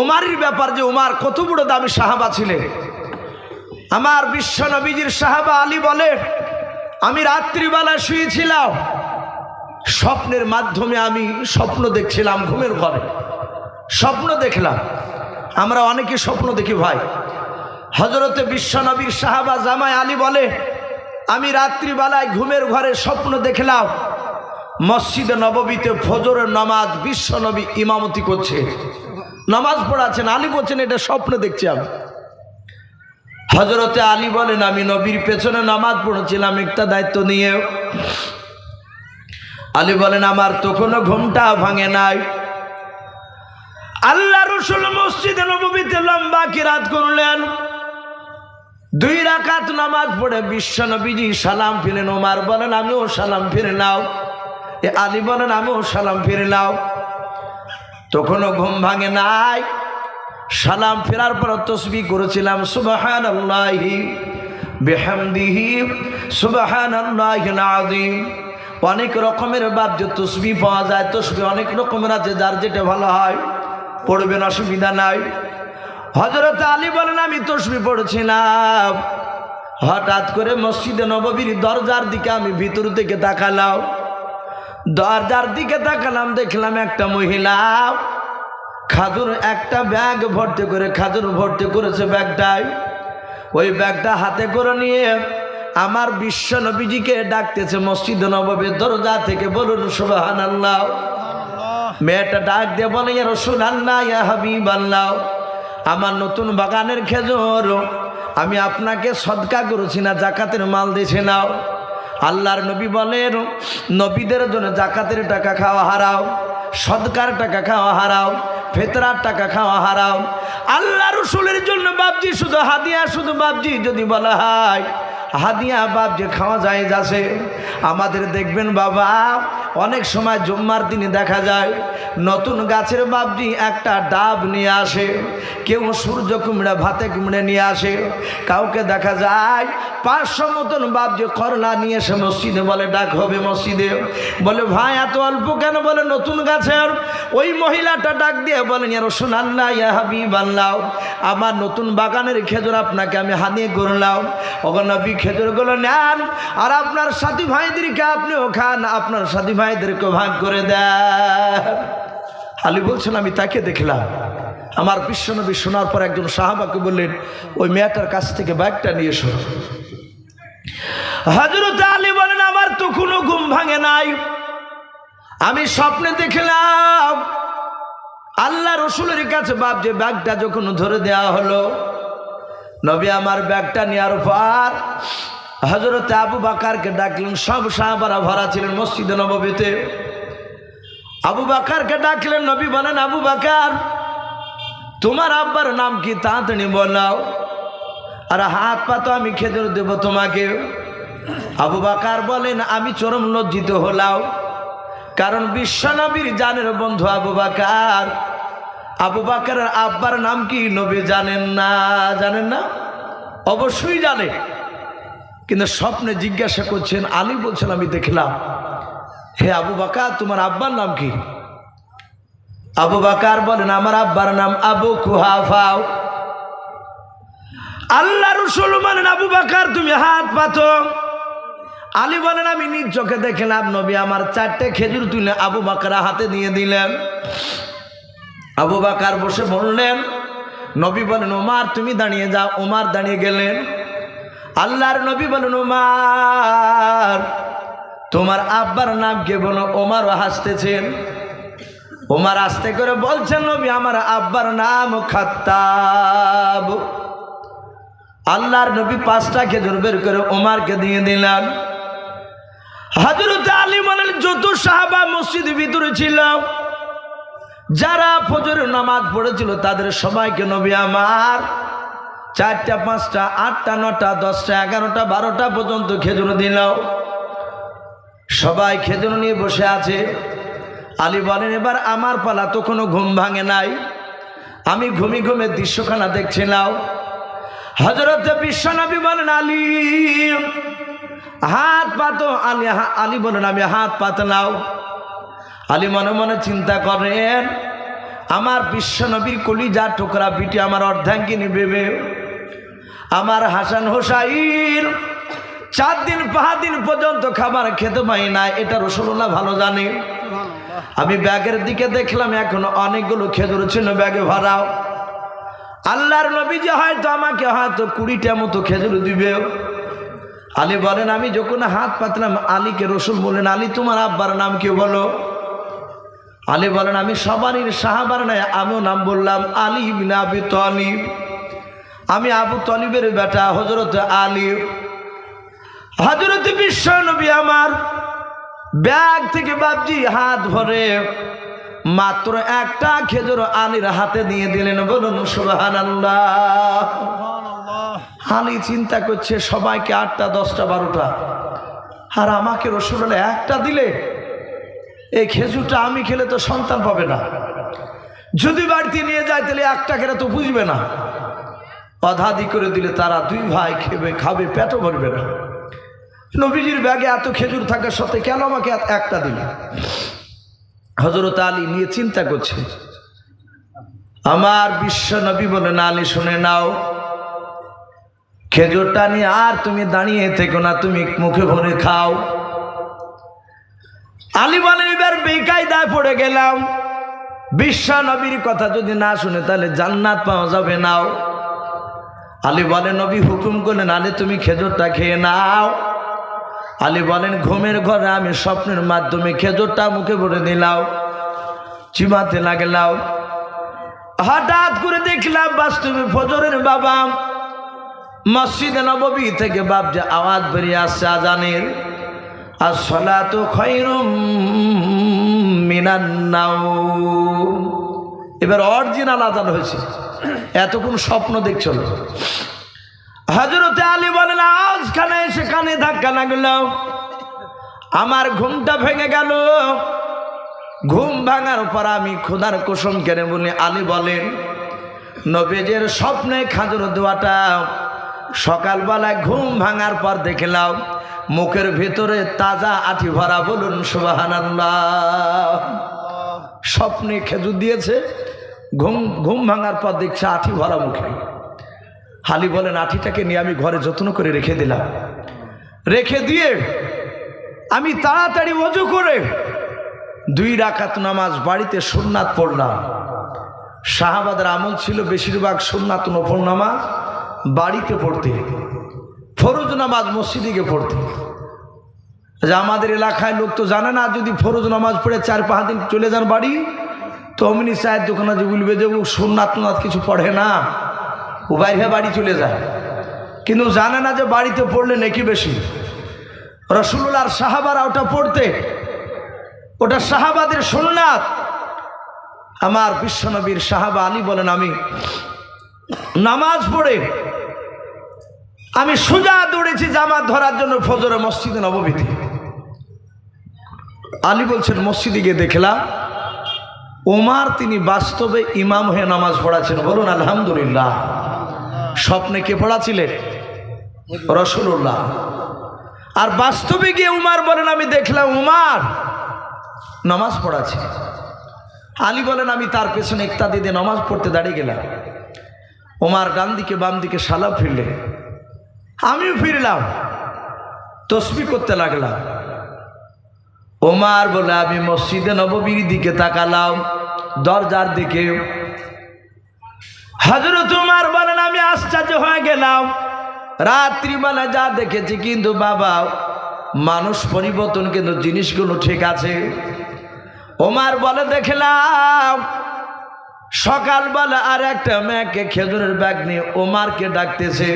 উমারির ব্যাপার যে উমার কত বড় দামি সাহাবা ছিলেন। আমার বিশ্ব নবীজির সাহাবা আলী বলে, আমি রাত্রিবেলা শুয়েছিলাম, স্বপ্নের মাধ্যমে আমি স্বপ্ন দেখছিলাম ঘুমের ঘরে। স্বপ্ন দেখলাম। আমরা অনেকে স্বপ্ন দেখি ভাই। হজরতে বিশ্বনবীর সাহাবা জামাই আলী বলে, আমি রাত্রিবেলায় ঘুমের ঘরে স্বপ্ন দেখলাম, মসজিদে নববীতে ফজরের নামাজ বিশ্বনবী ইমামতি করছে। নামাজ পড়াচ্ছেন, আলী বলছেন, এটা স্বপ্নে দেখছি আমি। হজরতে আলী বলেন, আমি নবীর পেছনে নামাজ পড়েছিলাম, একটা দায়িত্ব নিয়ে আলী বলেন, আমার তো কোনো ঘুমটা ভাঙে নাই। আল্লাহ রসুল মসজিদে নবীতে লম্বা কিরাত করলেন। দুই রাকাত নামাজ পড়ে বিশ্ব নবীজি সালাম ফিরেন। ওমার বলেন, আমিও সালাম ফিরে নাও। আলী বলেন, আমিও সালাম ফিরে নাও। তখনও ঘুম ভাঙে নাই। সালাম ফেরার পর তসবি করেছিলাম সুবাহান আল্লাহি বেহামদিহি সুবাহান আল্লাহ আদিম অনেক রকমের বাদ্য তসবি পাওয়া যায়, তসবি অনেক রকমের আছে, যার যেটা ভালো হয়, পড়বেন, অসুবিধা নাই। হজরত আলী বলেন, আমি তসবি পড়ছিলাম। হঠাৎ করে মসজিদে নববীর দরজার দিকে আমি ভিতর থেকে তাকালাম। দরজার দিকে তাকালাম দেখলাম একটা মহিলা। খাজুর একটা ব্যাগ ভর্তি করে খাজুর ভর্তি করেছে ব্যাগটায়। ওই ব্যাগটা হাতে করে নিয়ে আমার বিশ্ব নবীজিকে ডাকতেছে মসজিদ নববীর দরজা থেকে বলুন সুবাহান আল্লাহ মেয়েটা ডাক দিয়ে বলে ইয়া রসুল আল্লাহ ইয়া হাবিব আল্লাহ আমার নতুন বাগানের খেজুর আমি আপনাকে সদকা করেছি না জাকাতের মাল দিয়েছি নাও। আল্লাহর নবী বলেন, নবীদের জন্য জাকাতের টাকা খাওয়া হারাও সদকার টাকা খাওয়া হারাও ফেতরার টাকা খাওয়া হারাও আল্লাহ রসুলের জন্য বাবজি শুধু হাদিয়া, শুধু বাবজি যদি বলা হয়, হাদিয়া বাবজি খাওয়া যায় যাচ্ছে আমাদের দেখবেন বাবা অনেক সময় জুম্মার দিনে দেখা যায়, নতুন গাছের বাবজি একটা ডাব নিয়ে আসে, কেউ সূর্য কুমড়া, ভাতে কুমড়ে নিয়ে আসে, কাউকে দেখা যায় পাঁচশো মতন বাবজি করলা নিয়ে এসে মসজিদে বলে, ডাক হবে মসজিদে। বলে, ভাই, এত অল্প কেন? বলে, নতুন গাছের ওই মহিলাটা ডাক দিয়ে বলেন, ইয়া রসুন আল্লাহ ইয়া আমার নতুন বাগানের খেজুর আপনাকে আমি হানিয়ে করলাম। ওখানে খেজুরগুলো নেন, আর আপনার সাথী ভাইদেরকে আপনিও খান, আপনার সাথী ভাইদেরকে ভাগ করে দেন। আলী বলছেন, আমি তাকে দেখলাম। আমার বিশ্বনবী শোনার পর একজন সাহাবাকে বললেন, ওই মেয়েটার কাছ থেকে ব্যাগটা নিয়ে এসো। হজরত আলী বলেন, আমার তো কোনো ঘুম ভাঙে নাই। আমি স্বপ্নে দেখলাম, আল্লাহ রসুলের কাছে বাপ, যে ব্যাগটা যখন ধরে দেওয়া হলো, নবী আমার ব্যাগটা নেওয়ার পর হজরত আবু বাকারকে ডাকলেন, সব সাহাবারা ভরা ছিলেন মসজিদে নবীতে আবু বাকারকে ডাকলেন, নবী বলেন, আবু বাকার, তোমার আব্বার নাম কি? তাড়াতাড়ি বলাও আর হাত পা তো আমি খেজুর দেব তোমাকে। আবু বাকার বলেন, আমি চরম লজ্জিত হলাম, কারণ বিশ্বনবীর জানের বন্ধু আবু বাকার। আবু বাকারের আব্বার নাম কি নবী জানেন না? জানেন না? অবশ্যই জানে। কিন্তু স্বপ্নে জিজ্ঞাসা করছেন, আলী বলছেন, আমি দেখলাম, হে আবু বাকার, তোমার আব্বার নাম কি? আবু বাকার বলেন, আমার আব্বার নাম আবু কুহাফাও। আল্লাহ রসুল মানেন, আবু বাকার, তুমি হাত পাতো। আলী বলেন, আমি নিজ চোখে দেখলাম, নবী আমার চারটে খেজুর তুলে আবু বাকার হাতে দিয়ে দিলেন। আবু বাকার বসে বললেন, নবী বলেন, ওমার, তুমি দাঁড়িয়ে যাও, ওমার দাঁড়িয়ে গেলেন। আল্লাহর নবী বলেন ওমার তোমার আব্বার নাম কে বলো? ওমারও হাসতেছেন। ওমার আস্তে করে বলছেন, নবী, আমার আব্বার নাম খাত্তাব। আল্লাহর নবী পাঁচটা খেজুর বের করে ওমারকে দিয়ে দিলেন। হজরত আলী বলেন যত সাহাবা মসজিদ ভিতরে ছিল, যারা ফজরের নামাজ পড়েছিল, তাদের সবাইকে নবী আমার চারটা, পাঁচটা, আটটা, নটা, দশটা, এগারোটা, বারোটা পর্যন্ত খেজুর দিল সবাই খেজুর নিয়ে বসে আছে। আলী বলেন, এবার আমার পালা তো কোনো ঘুম ভাঙে নাই। আমি ঘুমি ঘুমে দৃশ্যখানা দেখছিলাম হজরত বিশ্বনবী বলেন, আলী, হাত পাতো আলী আলী বলেন, আমি হাত পাতলাও আলী মনে মনে চিন্তা করেন, আমার বিশ্বনবীর কলিজা টোকরা বিটি আমার অর্ধাঙ্গিনী ভেবে আমার হাসান হোসাইন চার দিন, পাঁচ দিন পর্যন্ত খাবার খেতে পাই না এটা রসুল্লাহ ভালো জানে। আমি ব্যাগের দিকে দেখলাম, এখন অনেকগুলো খেজুর ছিল ব্যাগে ভরাও। আল্লাহর নবী যে হয়তো আমাকে হয়তো কুড়িটা মতো খেজুর দিবে। আলী বলেন, আমি যখন হাত পাতলাম, আলীকে রসুল বলেন আলী, তোমার আব্বার নাম কি বলো? আলী বলেন, আমি সবারই সাহাবার নয় আমিও নাম বললাম আলী বিন আবি তলিব। আমি আবু তলিবের বেটা হজরত আলী। হজরত বিশ্ব নবী আমার ব্যাগ থেকে বাবজি হাত ভরে মাত্র একটা খেজুর আলীর হাতে দিয়ে দিলেন। বলুন সুবাহান আলী চিন্তা করছে সবাইকে আটটা দশটা বারোটা। আর আমাকে রসুল্লাহ একটা দিলে এই খেজুরটা আমি খেলে তো সন্তান পাবে না। যদি বাড়িতে নিয়ে যায় তাহলে একটা খেলে তো বুঝবে না। অধাদি করে দিলে তারা দুই ভাই খেবে, খাবে, পেটও ভরবে না। নবীজির ব্যাগে এত খেজুর থাকার সত্ত্বে কেন আমাকে একটা দিল? হজরত আলী নিয়ে চিন্তা করছে। আমার বিশ্ব নবী বলেন আলী, শুনে নাও। খেজুরটা নিয়ে আর তুমি দাঁড়িয়ে থেকো না, তুমি মুখে ভরে খাও। আলী বলেন এবার বেকায়দায় পড়ে গেলাম। বিশ্ব নবীর কথা যদি না শুনে, তাহলে জান্নাত পাওয়া যাবে নাও। আলী বলেন, নবী হুকুম করলেন, আলী, তুমি খেজুরটা খেয়ে নাও। আলী বলেন, ঘুমের ঘরে আমি স্বপ্নের মাধ্যমে খেজুরটা মুখে ভরে দিলাম চিমাতে লাগলাম। হঠাৎ করে দেখলাম, বাস্তবে ফজরের বাবা মসজিদে নববী থেকে বাপ যে আওয়াজ বেরিয়ে আসছে আজানের, আর সলা তো মিনান্নাও এবার অরিজিনাল আজান হয়েছে। এতক্ষণ স্বপ্ন দেখছিল হজরতে আলী বলেন আজ খানে এসে কানে ধাক্কা লাগল। আমার ঘুমটা ভেঙে গেল। ঘুম ভাঙার পর আমি খোদার কুসুম কেনে বলি আলী বলেন, নবেজের স্বপ্নে খাজুর দেওয়াটা সকালবেলায় ঘুম ভাঙার পর দেখলাম, মুখের ভিতরে তাজা আঠি ভরা বলুন সুবাহান স্বপ্নে খেজুর দিয়েছে ঘুম ঘুম ভাঙার পর দেখছে আঠি ভরা মুখে। হালি বলেন আঠিটাকে নিয়ে আমি ঘরে যত্ন করে রেখে দিলাম। রেখে দিয়ে আমি তাড়াতাড়ি অজু করে দুই রাকাত নামাজ বাড়িতে সুন্নাত পড়লাম। শাহাবাদের আমল ছিল বেশিরভাগ সুন্নাত নফল নামাজ বাড়িতে পড়তে, ফরজ নামাজ মসজিদে গিয়ে পড়তে। যে আমাদের এলাকায় লোক তো জানে না, যদি ফরজ নামাজ পড়ে চার পাঁচ দিন চলে যান বাড়ি তো চায়ের দোকানে যে বলবে যে ও সোননাথ টোনাথ কিছু পড়ে না, ও বাইরে বাড়ি চলে যায়। কিন্তু জানে না যে বাড়িতে পড়লে নাকি বেশি। রসুল্লার সাহাবারা ওটা পড়তে, ওটা সাহাবাদের সোননাথ আমার বিশ্বনবীর সাহাবা আলী বলেন, আমি নামাজ পড়ে, আমি সোজা দৌড়েছি জামাত ধরার জন্য ফজরে মসজিদে নবমীতে। আলী বলছেন, মসজিদে গিয়ে দেখলাম ওমার তিনি বাস্তবে ইমাম হয়ে নামাজ পড়াচ্ছেন। বলুন, আলহামদুলিল্লাহ। স্বপ্নে কে পড়াছিলেন রসুল্লাহ আর বাস্তবে গিয়ে উমার বলেন, আমি দেখলাম উমার নামাজ পড়াচ্ছে। আলী বলেন, আমি তার পেছনে একটা দিদি নামাজ পড়তে দাঁড়িয়ে গেলাম। ওমার ডান দিকে, বাম দিকে সালা ফিরলে আমিও ফিরলাম। তসবি করতে লাগলাম। ওমার বলে, আমি মসজিদে নববীর দিকে তাকালাম, দরজার দিকে। হজরত উমার বলেন, আমি আশ্চর্য হয়ে গেলাম। রাত্রিবেলা যা দেখেছি কিন্তু বাবা, মানুষ পরিবর্তন কিন্তু জিনিসগুলো ঠিক আছে। ওমার বলে, দেখলাম, সকালবেলা আর একটা মেয়েকে খেজুরের ব্যাগ নিয়ে ওমারকে ডাকতেছে।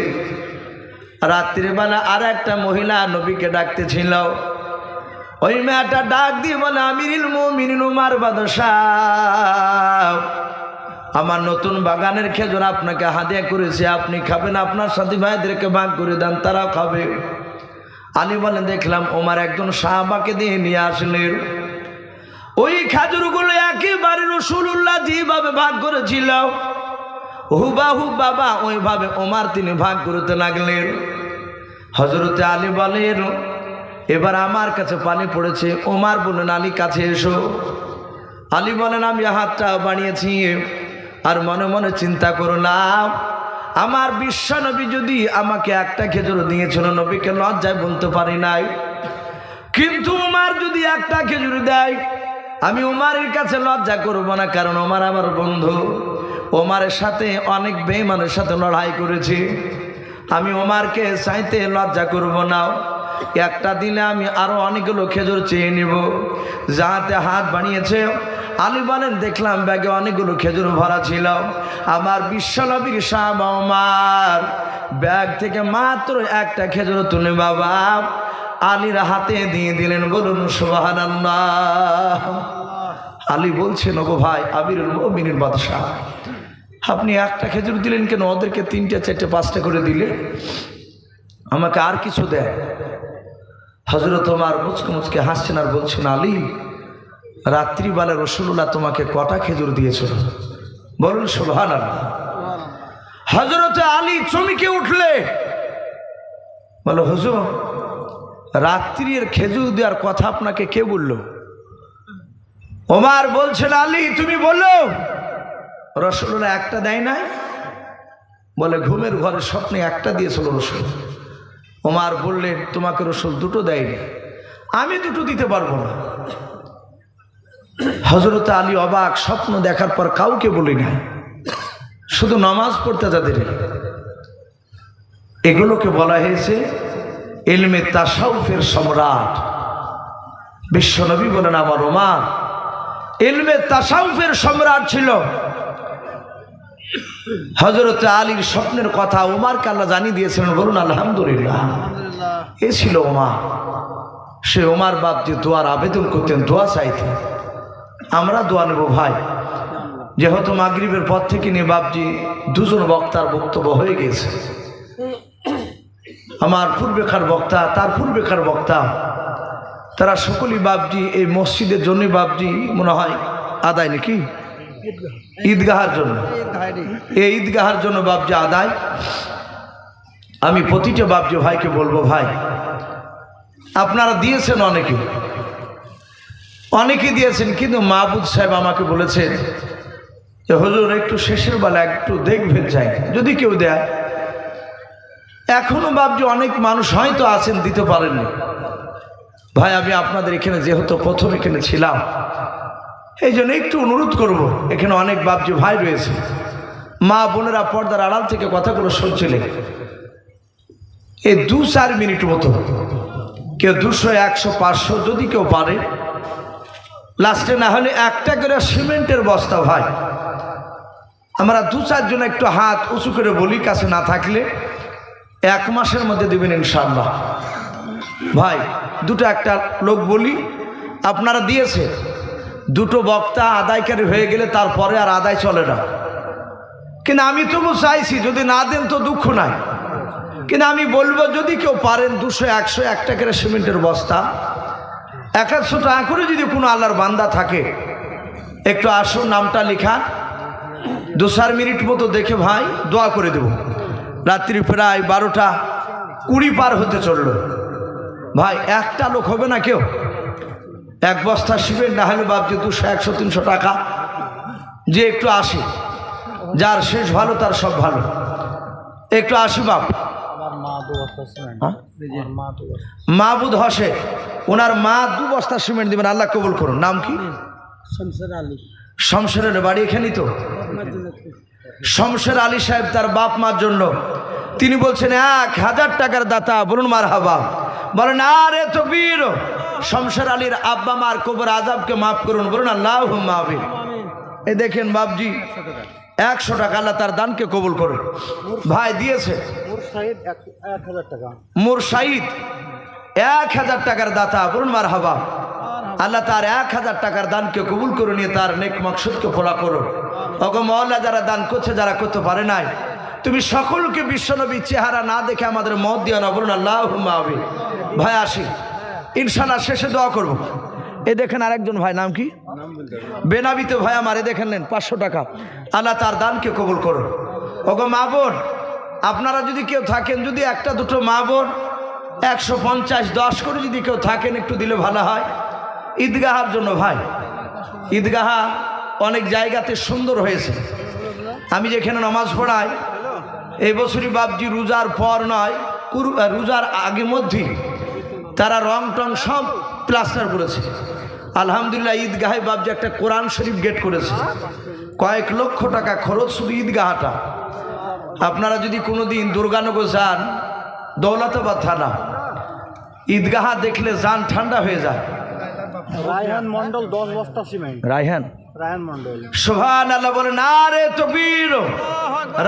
রাত্রিবেলা আর একটা মহিলা নবীকে ডাকতেছিল। ওই মেয়েটা ডাক দিয়ে বলে, আমিরিল মুমিনিন উমার বাদশাহ। আমার নতুন বাগানের খেজুর আপনাকে হাদিয়া করেছে, আপনি খাবেন, আপনার সাথী ভাইদেরকে ভাগ করে দেন, তারাও খাবে। আলী বলেন দেখলাম ওমার একজন সাহাবাকে দিয়ে নিয়ে আসলেন। ওই খাজুরগুলো একেবারে রসুল্লাহ যেভাবে ভাগ করেছিল, হুবাহু বাবা, ওইভাবে ওমার তিনি ভাগ করতে লাগলেন। হজরতে আলী বলেন এবার আমার কাছে পানি পড়েছে। ওমার বললেন আলী কাছে এসো। আলী বলেন, আমি হাতটা বানিয়েছি আর মনে মনে চিন্তা করলাম আমার বিশ্ব নবী যদি আমাকে একটা খেজুর দিয়েছিল, নবীকে লজ্জায় বলতে পারি নাই। কিন্তু উমার যদি একটা খেজুর দেয়, আমি উমারের কাছে লজ্জা করব না, কারণ ওমার আমার বন্ধু। ওমারের সাথে অনেক বেইমানের সাথে লড়াই করেছি। আমি ওমারকে চাইতে লজ্জা করব না। একটা দিলে আমি আরও অনেকগুলো খেজুর চেয়ে নিব। যাহাতে হাত বানিয়েছে আলী বলেন দেখলাম ব্যাগে অনেকগুলো খেজুর ভরা ছিল। আমার বিশ্বনবীর সাহাব ওমার ব্যাগ থেকে মাত্র একটা খেজুর তুলে বাবা, আলীর হাতে দিয়ে দিলেন। বলুন সোহান আলী বলছেন ওগো ভাই আবিরুল মিনির বাদশাহ, আপনি একটা খেজুর দিলেন কেন? ওদেরকে তিনটে, চারটে, পাঁচটা করে দিলে আমাকে আর কিছু দেয় হজরত আমার মুচকে মুচকে হাসছেন আর বলছেন, আলী, রাত্রিবেলা রসুল্লাহ তোমাকে কটা খেজুর দিয়েছিল? বলুন সোহান হজরত আলী চমকে উঠলে, বলো, হুজুর, রাত্রির খেজুর দেওয়ার কথা আপনাকে কে বলল? ওমার বলছেন, আলী, তুমি বলল রসুল্লাহ একটা দেয় নাই? বলে, ঘুমের ঘরে স্বপ্নে একটা দিয়েছিল রসুল। ওমার বললেন তোমাকে রসুল দুটো দেয়নি, আমি দুটো দিতে পারব না। হজরত আলী অবাক, স্বপ্ন দেখার পর কাউকে বলি না শুধু নামাজ পড়তে যাদের। এগুলোকে বলা হয়েছে এলমে তাসাউফের সম্রাট। বিশ্বনবী বলেন, আমার ওমার এলমে তাসাউফের সম্রাট ছিল। হজরত আলীর স্বপ্নের কথা উমার কাল্লা জানিয়ে দিয়েছিলেন বলুন আলহামদুলিল্লাহ। এ ছিল ওমার সে ওমার বাপ যে দোয়ার আবেদন করতেন দোয়া চাইতেন। আমরা দোয়া নেব ভাই। যেহেতু মাগরিবের পর থেকে নিয়ে বাপজি দুজন বক্তার বক্তব্য হয়ে গেছে। আমার পূর্বেকার বক্তা তার পূর্বেকার বক্তা। তারা সকলেই বাপজি এই মসজিদের জন্যই বাপজি মনে হয় আদায় নাকি? ঈদগাহার জন্য। এই ঈদগাহার জন্য বাপজি আদায়। আমি প্রতিটা বাপজি ভাইকে বলব, ভাই, আপনারা দিয়েছেন অনেকে। অনেকে দিয়েছেন, কিন্তু মাহবুদ সাহেব আমাকে বলেছেন যে, হজুর, একটু শেষের বেলা একটু দেখবেন চাই যদি কেউ দেয়। এখনও ভাবছি অনেক মানুষ হয়তো আছেন, দিতে পারেননি। ভাই, আমি আপনাদের এখানে যেহেতু প্রথম এখানে ছিলাম এই জন্য একটু অনুরোধ করব, এখানে অনেক বাপজি ভাই রয়েছে। মা বোনেরা পর্দার আড়াল থেকে কথাগুলো শুনছিলেন। এই দু চার মিনিট মতো, কেউ দুশো, একশো, পাঁচশো, যদি কেউ পারে। লাস্টে না হলে একটা করে সিমেন্টের বস্তা ভাই। আমরা দু চারজন একটু হাত উঁচু করে বলি, কাছে না থাকলে এক মাসের মধ্যে দেবেন ইনশাল্লাহ ভাই, দুটো একটা লোক বলি, আপনারা দিয়েছে। দুটো বক্তা আদায়কারী হয়ে গেলে তারপরে আর আদায় চলে না। কিন্তু আমি তবু চাইছি, যদি না দেন তো দুঃখ নাই। কিন্তু আমি বলব, যদি কেউ পারেন দুশো, একশো, একটা করে সিমেন্টের বস্তা, এক একশো টাকা করে যদি কোনো আল্লাহর বান্দা থাকে, একটু আসুন, নামটা লেখা। দু চার মিনিট মতো দেখে ভাই দোয়া করে দেব। রাত্রি প্রায় বারোটা কুড়ি পার হতে চলল। ভাই, একটা লোক হবে না কেউ? এক বস্তা শিবের না হলে ভাবছি দুশো একশো তিনশো টাকা। যে একটু আসি যার শেষ ভালো তার সব ভালো। একটু আসি বাপ। হ্যাঁ? মাহবুদ হসে ওনার মা দু বস্তা সিমেন্ট দিবেন আল্লাহ কবুল করুন। নাম কি? শমশেরের বাড়ি এখানেই তো? শমশের আলী সাহেব তার বাপ মার জন্য তিনি বলছেন, এক হাজার টাকার দাতা, বলুন মার হাবা বলেন, আরে তো বীর শমশের আলীর আব্বা মার কবর আজাবকে মাফ করুন। বলুন আল্লাহ মাহবির এ দেখেন বাপজি, একশো টাকা আল্লাহ তার দানকে কবুল করুন। ভাই দিয়েছে। মোর সাইদ, এক হাজার টাকার দাতা, বলুন মার হাবা আল্লাহ তার এক হাজার টাকার দানকে কবুল করে নিয়ে তার নেক মকসুদকে ফোলা করো অগো মহল্লা যারা দান করছে, যারা করতে পারে নাই তুমি সকলকে বিশ্বনবী চেহারা না দেখে আমাদের মত দিও না বলুন আল্লাহ মাহবি ভাই, আসি। ইনশাল্লাহ শেষে দোয়া করব। এ দেখেন আরেকজন ভাই, নাম কি? বেনাবিতে ভাই আমার, এ দেখেন নেন, পাঁচশো টাকা। আল্লাহ তার দানকে কবুল করো ওগো মা বোন, আপনারা যদি কেউ থাকেন, যদি একটা, দুটো মা বোন, একশো পঞ্চাশ, দশ করে যদি কেউ থাকেন, একটু দিলে ভালো হয়। ঈদগাহার জন্য ভাই, ঈদগাহা অনেক জায়গাতে সুন্দর হয়েছে। আমি যেখানে নামাজ পড়াই এই বছরই বাবজি রোজার পর নয় রোজার আগে মধ্যেই তারা রং টং সব প্লাস্টার করেছে। আলহামদুলিল্লাহ, ঈদগাহে বাবজি একটা কোরআন শরীফ গেট করেছে। কয়েক লক্ষ টাকা খরচ শুধু ঈদগাহাটা। আপনারা যদি কোনো দিন দুর্গানগর যান, দৌলতাবাদ থানা, ঈদগাহা দেখলে যান, ঠান্ডা হয়ে যায়। রায়হান মন্ডল দশ বস্তা সিমেন্ট। রায়হান? রায়হান মন্ডল সোহান আল্লাহ বলে না রে তবির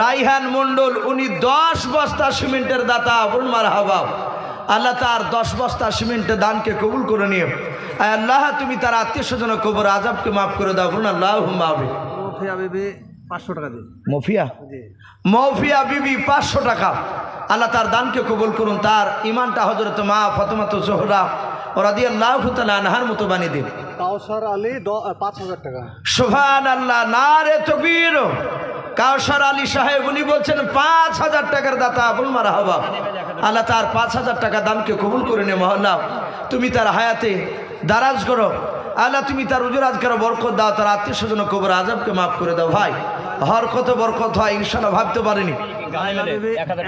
রাইহান মন্ডল উনি দশ বস্তা সিমেন্টের দাতা বলুন মার হাবাব আল্লাহ তার দশ বস্তা সিমেন্টের দানকে কবুল করে নিয়ে আল্লাহ তুমি তার আত্মীয় স্বজন কবর আজাবকে মাফ করে দাও। বলুন আল্লাহ মাবে পাঁচশো টাকা দিন মফিয়া? মৌফিয়া বিবি পাঁচশো টাকা। আল্লাহ তার দানকে কবুল করুন। তার ইমানটা হজরত মা ফতমাত জোহরা ওরাদি আল্লাহ আনহার মতো বানিয়ে দিন। কাউসার আলী দ- পাঁচ হাজার টাকা। সোহান আল্লাহ না রে তবির কাউসার আলী সাহেব উনি বলছেন পাঁচ হাজার টাকার দাতা আবুল মারা হবা আল্লাহ তার পাঁচ হাজার টাকা দামকে কবুল করে নে মহল্লা তুমি তার হায়াতে দারাজ করো। আল্লাহ তুমি তার উজরাজ করো বরকত দাও তার আত্মীয় স্বজন কবর আজবকে মাফ করে দাও ভাই। হর কত বরকত হয় ইনশাল্লাহ ভাবতে পারিনি।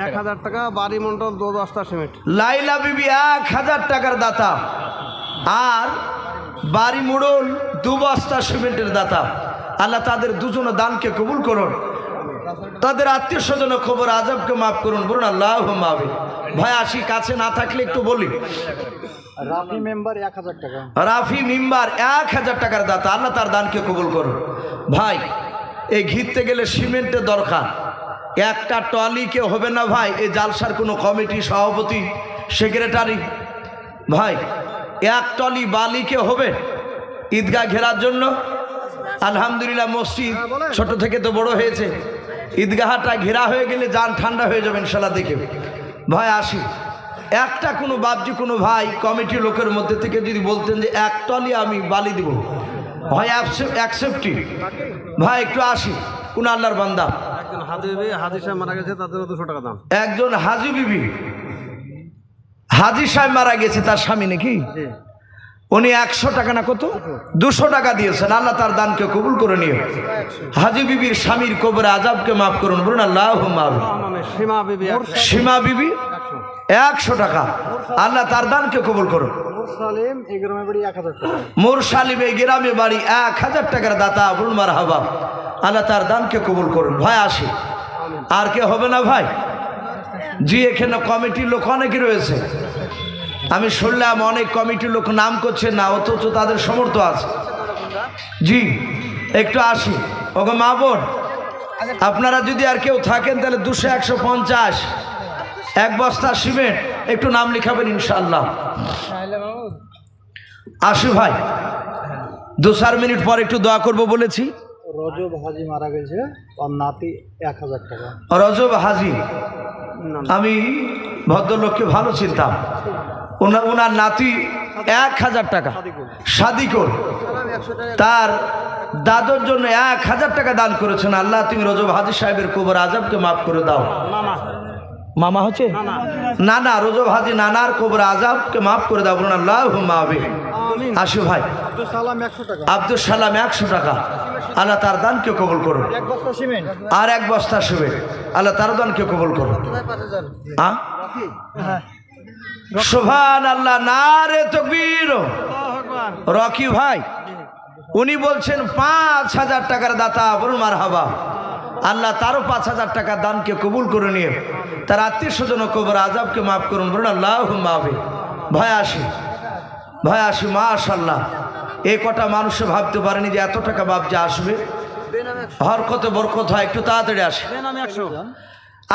এক হাজার টাকা। বাড়ি মন্ডল দু দশটা সিমেন্ট। লাইলা বিবি এক হাজার টাকার দাতা। আর বাড়ি মুড়ল দু বস্তা সিমেন্টের দাতা। আল্লাহ তাদের দুজন দানকে কবুল করুন। তাদের আত্মীয় স্বজন খবর আজবকে মাফ করুন বলুন আল্লাহ মাবে ভাই আসি কাছে না থাকলে একটু বলি। রাফি মেম্বার এক হাজার টাকা। রাফি মিম্বার এক হাজার টাকার দাতা আল্লাহ তার দানকে কবুল করুন ভাই এই ঘিরতে গেলে সিমেন্টের দরকার। একটা টলিকে হবে না ভাই? এই জালসার কোনো কমিটি সভাপতি সেক্রেটারি। ভাই এক টলি বালিকে হবে ঈদগাহ ঘেরার জন্য? আলহামদুলিল্লাহ মসজিদ ছোট থেকে তো বড় হয়েছে। ঈদগাহটা ঘেরা হয়ে গেলে যান ঠান্ডা হয়ে যাবে ইনশাল্লাহ দেখে। ভাই আসি। একটা কোনো বাবজি কোনো ভাই কমিটি লোকের মধ্যে থেকে যদি বলতেন যে এক টলি আমি বালি দিব হয় অ্যাকসেপ্টি ভাই একটু আসি কোন আল্লাহর বান্দা? একজন হাজি বিবি হাজি সাহেব মারা গেছে তার স্বামী নাকি? উনি একশো টাকা না কত? দুশো টাকা দিয়েছেন। আল্লাহ তার দানকে কবুল করে নিয়ে হাজি বিবির স্বামীর কবরে আজাবকে মাফ করুন। বলুন আল্লাহ সীমা বিবি, একশো টাকা। আল্লাহ তার দানকে কবুল করুন। মোর সালিমে গ্রামে বাড়ি এক হাজার টাকার দাতা আবুল মার হাবা আল্লাহ তার দানকে কবুল করুন। ভাই, আসি। আর কে হবে না ভাই? জি, এখানে কমিটির লোক অনেকে রয়েছে। আমি শুনলাম অনেক কমিটির লোক নাম করছে না, অথচ তাদের সমর্থ আছে। জি, একটু আসি। ওকে মা বোন, আপনারা যদি আর কেউ থাকেন, তাহলে দুশো একশো পঞ্চাশ, এক বস্তা সিমেন্ট, একটু নাম লিখাবেন ইনশাল্লাহ আসু ভাই, দু চার মিনিট পর একটু দোয়া করব বলেছি। রজব হাজি মারা গেছে আর নাতি এক হাজার টাকা। রজব হাজি? আমি ভদ্রলোককে ভালো চিনতাম। ওনার ওনার নাতি এক হাজার টাকা। একশো তার দাদর জন্য এক হাজার টাকা দান করেছেন। আল্লাহ তুমি রজব হাজি সাহেবের কবর আজবকে মাফ করে দাও। মামা। হচ্ছে? না না রজব হাজি নানার কবর আজাবকে মাফ করে দাও। বলুন আল্লাহ মাবে আসু ভাই। আব্দুল সালাম একশো টাকা। আল্লাহ তার দানকে কবুল করুন। এক বস্তা সিমেন্ট। আর এক বস্তা শুবে আল্লাহ তার দানকে কবুল করুন। হ্যাঁ। সোভান আল্লাহ না রে তকবীর রকি ভাই উনি বলছেন পাঁচ হাজার টাকার দাতা বলুন মার হাবা আল্লাহ তারও পাঁচ হাজার টাকা দানকে কবুল করে নিয়ে তার আত্মীয় স্বজন কবর আজাবকে মাফ করুন বলুন আল্লাহ মাফে ভয় আসি। ভয় আসি মাশাল্লাহ এই কটা মানুষে ভাবতে পারেনি যে এত টাকা বাপ যে আসবে? হর কত বরকত হয়, একটু তাড়াতাড়ি আসে।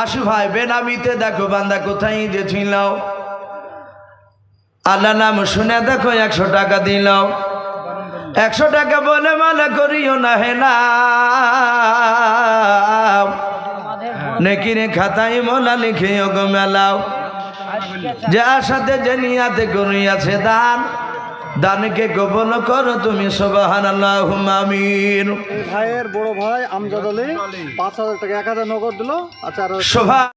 আসু ভাই, বেনামিতে দেখো বান্দা কোথায় যে ছিলাও। আল্লাহ নাম শুনে দেখো একশো টাকা দিলাও। একশো টাকা বলে মালা করিও না হে না। নেকিরে খাতাই মোলা লিখে গো মেলাও। যে আশাতে যে নিয়াতে করিয়াছে দান। দানকে গোপন করো তুমি সোবাহান আল্লাহ আমিন ভাইয়ের বড় ভাই আমজাদ আলী পাঁচ হাজার টাকা এক হাজার নগদ দিল আচ্ছা আর শোভা